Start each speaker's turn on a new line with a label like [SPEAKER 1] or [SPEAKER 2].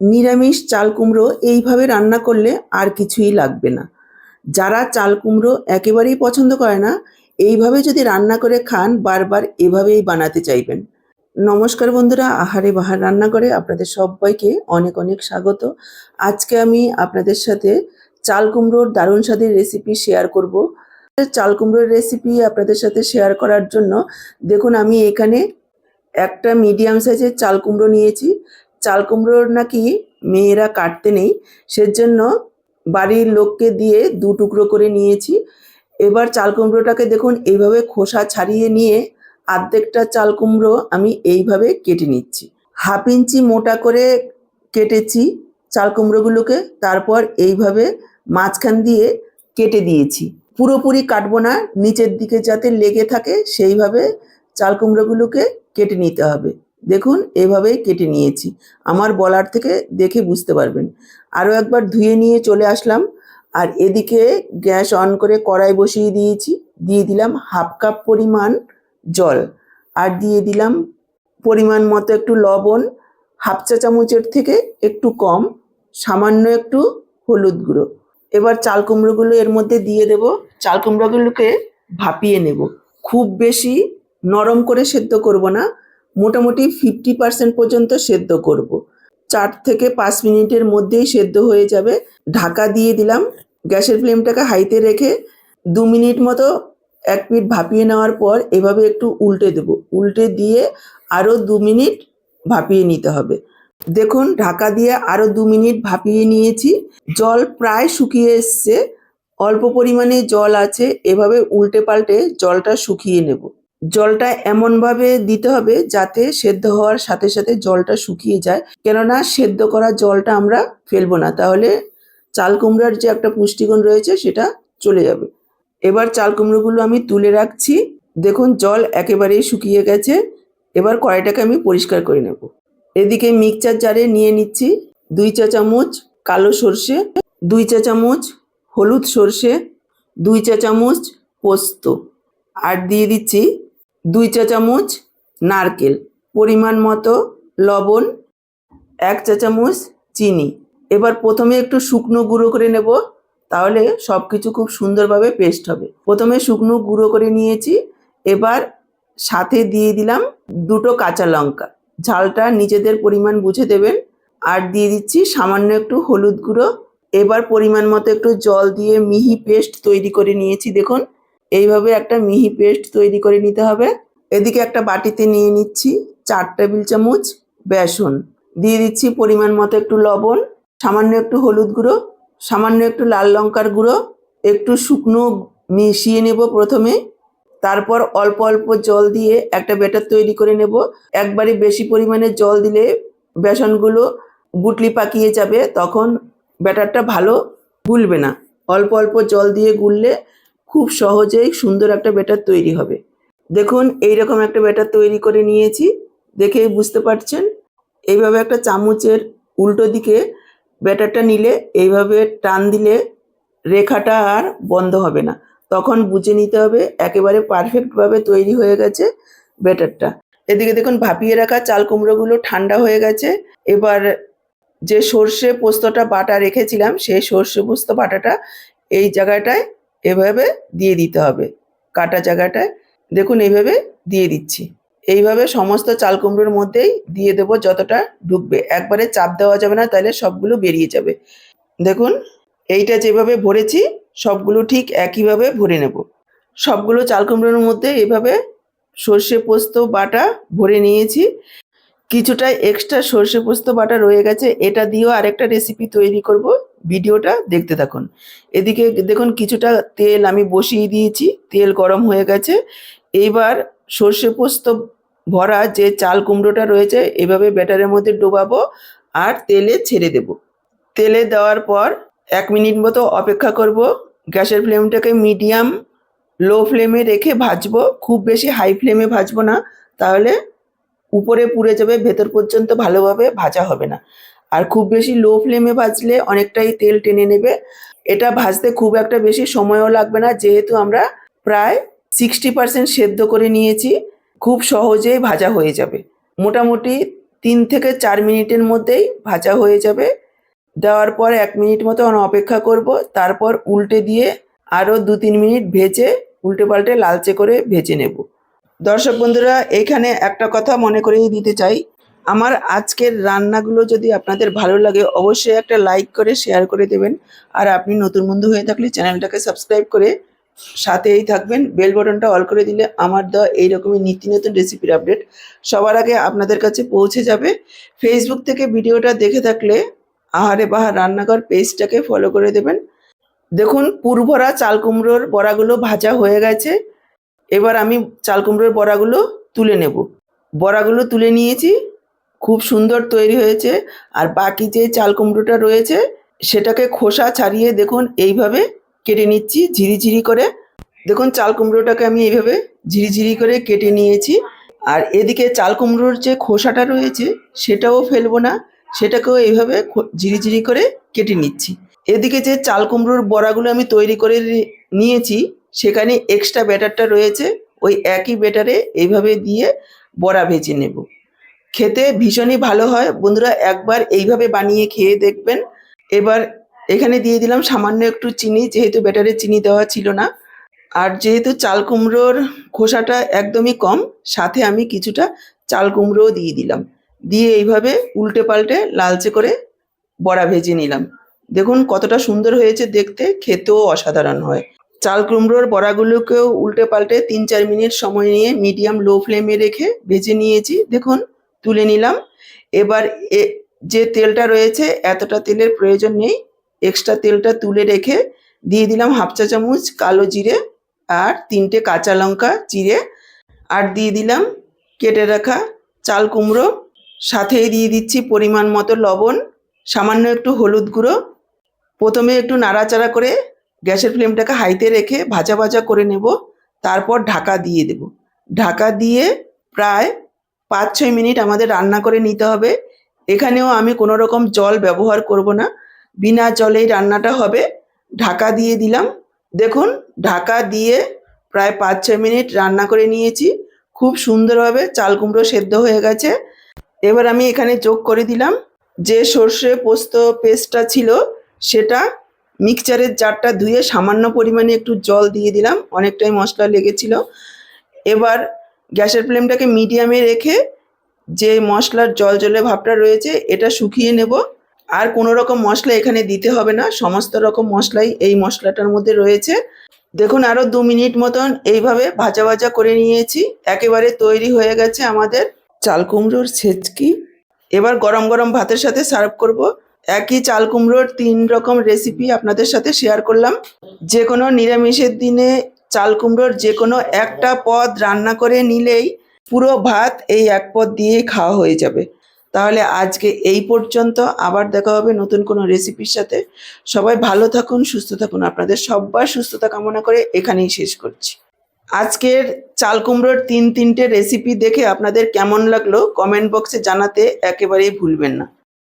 [SPEAKER 1] নিরামিষ চাল কুমড়ো এইভাবে রান্না করলে আর কিছুই লাগবে না। যারা চাল কুমড়ো একেবারেই পছন্দ করে না, এইভাবে যদি রান্না করে খান, বারবার এভাবেই বানাতে চাইবেন। নমস্কার বন্ধুরা, আহারে বাহার রান্না করে আপনাদের সবাইকে অনেক অনেক স্বাগত। আজকে আমি আপনাদের সাথে চাল কুমড়োর দারুণ স্বাদের রেসিপি শেয়ার করব। চাল কুমড়োর রেসিপি আপনাদের সাথে শেয়ার করার জন্য দেখুন, আমি এখানে একটা মিডিয়াম সাইজের চাল কুমড়ো নিয়েছি। চাল কুমড়োর নাকি মেয়েরা কাটতে নেই, সেজন্য বাড়ির লোককে দিয়ে দু টুকরো করে নিয়েছি। এবার চাল কুমড়োটাকে দেখুন, এইভাবে খোসা ছাড়িয়ে নিয়ে আর্ধেকটা চাল কুমড়ো আমি এইভাবে কেটে নিচ্ছি। হাফ ইঞ্চি মোটা করে কেটেছি চাল কুমড়োগুলোকে, তারপর এইভাবে মাঝখান দিয়ে কেটে দিয়েছি। পুরোপুরি কাটবো না, নিচের দিকে যাতে লেগে থাকে, সেইভাবে চাল কুমড়োগুলোকে কেটে নিতে হবে। দেখুন, এভাবেই কেটে নিয়েছি। আমার বলার থেকে দেখে বুঝতে পারবেন। আরও একবার ধুয়ে নিয়ে চলে আসলাম। আর এদিকে গ্যাস অন করে কড়াই বসিয়ে দিয়েছি। দিয়ে দিলাম হাফ কাপ পরিমাণ জল। আর দিয়ে দিলাম পরিমাণ মতো একটু লবণ, হাফ চা চামচের থেকে একটু কম, সামান্য একটু হলুদ গুঁড়ো। এবার চাল কুমড়োগুলো এর মধ্যে দিয়ে দেব। চাল কুমড়োগুলোকে ভাপিয়ে নেব। খুব বেশি নরম করে সেদ্ধ করব না। মোটামুটি ফিফটি পার্সেন্ট পর্যন্ত সেদ্ধ করব। চার থেকে পাঁচ মিনিটের মধ্যেই সেদ্ধ হয়ে যাবে। ঢাকা দিয়ে দিলাম। গ্যাসের ফ্লেমটাকে হাইতে রেখে দু মিনিট মতো এক মিনিট ভাপিয়ে নেওয়ার পর এভাবে একটু উল্টে দেব। উল্টে দিয়ে আরও দু মিনিট ভাপিয়ে নিতে হবে। দেখুন, ঢাকা দিয়ে আরও দু মিনিট ভাপিয়ে নিয়েছি। জল প্রায় শুকিয়ে এসছে। অল্প পরিমাণে জল আছে। এভাবে উল্টে পাল্টে জলটা শুকিয়ে নেব। জলটা এমনভাবে দিতে হবে যাতে সেদ্ধ হওয়ার সাথে সাথে জলটা শুকিয়ে যায়। কেননা সেদ্ধ করা জলটা আমরা ফেলব না। তাহলে চাল কুমড়ার যে একটা পুষ্টিগুণ রয়েছে সেটা চলে যাবে। এবার চাল কুমড়োগুলো আমি তুলে রাখছি। দেখুন, জল একেবারেই শুকিয়ে গেছে। এবার কড়াইটাকে আমি পরিষ্কার করে নেব। এদিকে মিক্সচার জারে নিয়ে নিচ্ছি দুই চা চামচ কালো সর্ষে, দুই চা চামচ হলুদ সর্ষে, দুই চা চামচ পোস্ত। আর দিয়ে দিচ্ছি দুই চা চামচ নারকেল, পরিমাণ মতো লবণ, এক চা চামচ চিনি। এবার প্রথমে একটু শুকনো গুঁড়ো করে নেব, তাহলে সব কিছু খুব সুন্দরভাবে পেস্ট হবে। প্রথমে শুকনো গুঁড়ো করে নিয়েছি, এবার সাথে দিয়ে দিলাম দুটো কাঁচা লঙ্কা। ঝালটা নিজেদের পরিমাণ বুঝে দেবেন। আর দিয়ে দিচ্ছি সামান্য একটু হলুদ গুঁড়ো। এবার পরিমাণ মতো একটু জল দিয়ে মিহি পেস্ট তৈরি করে নিয়েছি, দেখুন। এইভাবে একটা মিহি পেস্ট তৈরি করে নিতে হবে। এদিকে একটা বাটিতে নিয়ে নিচ্ছি চার টেবিল চামচ বেসন। দিয়ে দিচ্ছি পরিমাণ মতো একটু লবণ, সামান্য একটু হলুদ গুঁড়ো, সামান্য একটু লাল লঙ্কার গুঁড়ো, একটু শুকনো মিশিয়ে নেব প্রথমে। তারপর অল্প অল্প জল দিয়ে একটা ব্যাটার তৈরি করে নেব। একবারে বেশি পরিমাণে জল দিলে বেসনগুলো গুটলি পাকিয়ে যাবে, তখন ব্যাটারটা ভালো গুলবে না। অল্প অল্প জল দিয়ে গুললে খুব সহজেই সুন্দর একটা ব্যাটার তৈরি হবে। দেখুন, এইরকম একটা ব্যাটার তৈরি করে নিয়েছি, দেখেই বুঝতে পারছেন। এইভাবে একটা চামচের উল্টো দিকে ব্যাটারটা নিলে, এইভাবে টান দিলে রেখাটা আর বন্ধ হবে না। তখন বুঝে নিতে হবে, একেবারে পারফেক্টভাবে তৈরি হয়ে গেছে ব্যাটারটা। এদিকে দেখুন, ভাপিয়ে রাখা চাল কুমড়োগুলো ঠান্ডা হয়ে গেছে। এবার যে সর্ষে পোস্তটা বাটা রেখেছিলাম, সেই সর্ষে পোস্ত বাটাটা এই জায়গাটায় এভাবে দিয়ে দিতে হবে। কাটা জায়গাটায় দেখুন এইভাবে দিয়ে দিচ্ছি। এইভাবে সমস্ত চাল কুমড়োর মধ্যেই দিয়ে দেবো যতটা ঢুকবে। একবারে চাপ দেওয়া যাবে না, তাহলে সবগুলো বেরিয়ে যাবে। দেখুন, এইটা যেভাবে ভরেছি, সবগুলো ঠিক একইভাবে ভরে নেব। সবগুলো চাল কুমড়োর মধ্যে এভাবে সর্ষে পোস্ত, বাটা ভরে নিয়েছি। কিছুটা এক্সট্রা সর্ষে পোস্ত বাটা রয়ে গেছে। এটা দিয়েও আরেকটা রেসিপি তৈরি করব। ভিডিওটা দেখতে থাকুন। এদিকে দেখুন কিছুটা তেল আমি বসিয়ে দিয়েছি। তেল গরম হয়ে গেছে। এইবার সর্ষে পোস্ত ভরা যে চাল কুমড়োটা রয়েছে, এভাবে ব্যাটারের মধ্যে ডোবাবো আর তেলে ছেড়ে দেব। তেলে দেওয়ার পর এক মিনিট মতো অপেক্ষা করব। গ্যাসের ফ্লেমটাকে মিডিয়াম লো ফ্লেমে রেখে ভাজবো। খুব বেশি হাই ফ্লেমে ভাজবো না। তাহলে উপরে পুড়ে যাবে, ভেতর পর্যন্ত ভালোভাবে ভাজা হবে না। আর খুব বেশি লো ফ্লেমে ভাজলে অনেকটাই তেল টেনে নেবে। এটা ভাজতে খুব একটা বেশি সময়ও লাগবে না, যেহেতু আমরা প্রায় সিক্সটি পার্সেন্ট সেদ্ধ করে নিয়েছি, খুব সহজেই ভাজা হয়ে যাবে। মোটামুটি তিন থেকে চার মিনিটের মধ্যেই ভাজা হয়ে যাবে। দেওয়ার পর এক মিনিট মতন অপেক্ষা করব, তারপর উল্টে দিয়ে আরও দু তিন মিনিট ভেজে উল্টে পাল্টে লালচে করে ভেজে নেব। দর্শক বন্ধুরা, এখানে একটা কথা মনে করিয়ে দিতে চাই। আমার আজকের রান্নাগুলো যদি আপনাদের ভালো লাগে, অবশ্যই একটা লাইক করে শেয়ার করে দেবেন। আর আপনি নতুন বন্ধু হয়ে থাকলে চ্যানেলটাকে সাবস্ক্রাইব করে সাথেই থাকবেন। বেল বটনটা অল করে দিলে আমার দেওয়া এইরকমই নিত্য নতুন রেসিপির আপডেট সবার আগে আপনাদের কাছে পৌঁছে যাবে। ফেসবুক থেকে ভিডিওটা দেখে থাকলে আহারে বাহার রান্নাঘর পেজটাকে ফলো করে দেবেন। দেখুন, পুরভরা চাল কুমড়োর বড়াগুলো ভাজা হয়ে গেছে। এবার আমি চাল কুমড়োর বড়াগুলো তুলে নেব। বড়াগুলো তুলে নিয়েছি, খুব সুন্দর তৈরি হয়েছে। আর বাকি যে চাল কুমড়োটা রয়েছে, সেটাকে খোসা ছাড়িয়ে দেখুন, এইভাবে কেটে নিচ্ছি ঝিরিঝিরি করে। দেখুন, চাল কুমড়োটাকে আমি এইভাবে ঝিরিঝিরি করে কেটে নিয়েছি। আর এদিকে চাল কুমড়োর যে খোসাটা রয়েছে, সেটাও ফেলব না, সেটাকেও এইভাবে ঝিরিঝিরি করে কেটে নিচ্ছি। এদিকে যে চাল কুমড়োর বড়াগুলো আমি তৈরি করে নিয়েছি সেখানে এক্সট্রা ব্যাটারটা রয়েছে, ওই একই ব্যাটারে এইভাবে দিয়ে বড়া ভেজে নেব। খেতে ভীষণই ভালো হয়। বন্ধুরা, একবার এইভাবে বানিয়ে খেয়ে দেখবেন। এবার এখানে দিয়ে দিলাম সামান্য একটু চিনি, যেহেতু ব্যাটারে চিনি দেওয়া ছিল না। আর যেহেতু চাল কুমড়োর খোসাটা একদমই কম, সাথে আমি কিছুটা চাল কুমড়োও দিয়ে দিলাম। দিয়ে এইভাবে উল্টে পাল্টে লালচে করে বড়া ভেজে নিলাম। দেখুন কতটা সুন্দর হয়েছে দেখতে, খেতেও অসাধারণ হয়। চাল কুমড়োর বড়াগুলোকেও উল্টে পাল্টে তিন চার মিনিট সময় নিয়ে মিডিয়াম লো ফ্লেমে রেখে ভেজে নিয়েছি। দেখুন, তুলে নিলাম। এবার এ, যে তেলটা রয়েছে, এতটা তেলের প্রয়োজন নেই। এক্সট্রা তেলটা তুলে রেখে দিয়ে দিলাম হাফ চা চামচ কালো জিরে আর তিনটে কাঁচা লঙ্কা চিড়ে আর দিয়ে দিলাম কেটে রাখা চাল কুমড়ো। সাথেই দিয়ে দিচ্ছি পরিমাণ মতো লবণ, সামান্য একটু হলুদ গুঁড়ো। প্রথমে একটু নাড়াচাড়া করে গ্যাসের ফ্লেমটাকে হাইতে রেখে ভাজা ভাজা করে নেব, তারপর ঢাকা দিয়ে দেব। ঢাকা দিয়ে প্রায় পাঁচ ছয় মিনিট আমাদের রান্না করে নিতে হবে। এখানেও আমি কোনো রকম জল ব্যবহার করব না। বিনা জলেই রান্নাটা হবে। ঢাকা দিয়ে দিলাম। দেখুন, ঢাকা দিয়ে প্রায় পাঁচ ছয় মিনিট রান্না করে নিয়েছি। খুব সুন্দরভাবে চাল কুমড়ো সেদ্ধ হয়ে গেছে। এবার আমি এখানে যোগ করে দিলাম। যে সর্ষে পোস্ত পেস্টটা ছিল, সেটা মিক্সচারের জারটা ধুয়ে সামান্য পরিমাণে একটু জল দিয়ে দিলাম, অনেকটাই মশলা লেগেছিল। এবার গ্যাসের ফ্লেমটাকে মিডিয়ামে রেখে যে মশলার জল জলে ভাবটা রয়েছে, এটা শুকিয়ে নেব। আর কোনো রকম মশলা এখানে দিতে হবে না, সমস্ত রকম মশলাই এই মশলাটার মধ্যে রয়েছে। দেখুন আরও দু মিনিট মতন এইভাবে ভাজা ভাজা করে নিয়েছি। একেবারে তৈরি হয়ে গেছে আমাদের চাল কুমড়োর ছেচকি। এবার গরম গরম ভাতের সাথে সার্ভ করব। একই চাল কুমড়োর তিন রকম রেসিপি আপনাদের সাথে শেয়ার করলাম। যে কোনো নিরামিষের দিনে চাল কুমড়োর যে কোনো একটা পদ রান্না করে নিলেই পুরো ভাত এই এক পদ দিয়েই খাওয়া হয়ে যাবে। তাহলে আজকে এই পর্যন্ত আবার দেখা হবে নতুন কোনো রেসিপির সাথে। সবাই ভালো থাকুন, সুস্থ থাকুন। আপনাদের সবার সুস্থতা কামনা করে এখানেই শেষ করছি। আজকের চাল কুমড়োর তিন তিনটে রেসিপি দেখে আপনাদের কেমন লাগল কমেন্ট বক্সে জানাতে একেবারেই ভুলবেন না।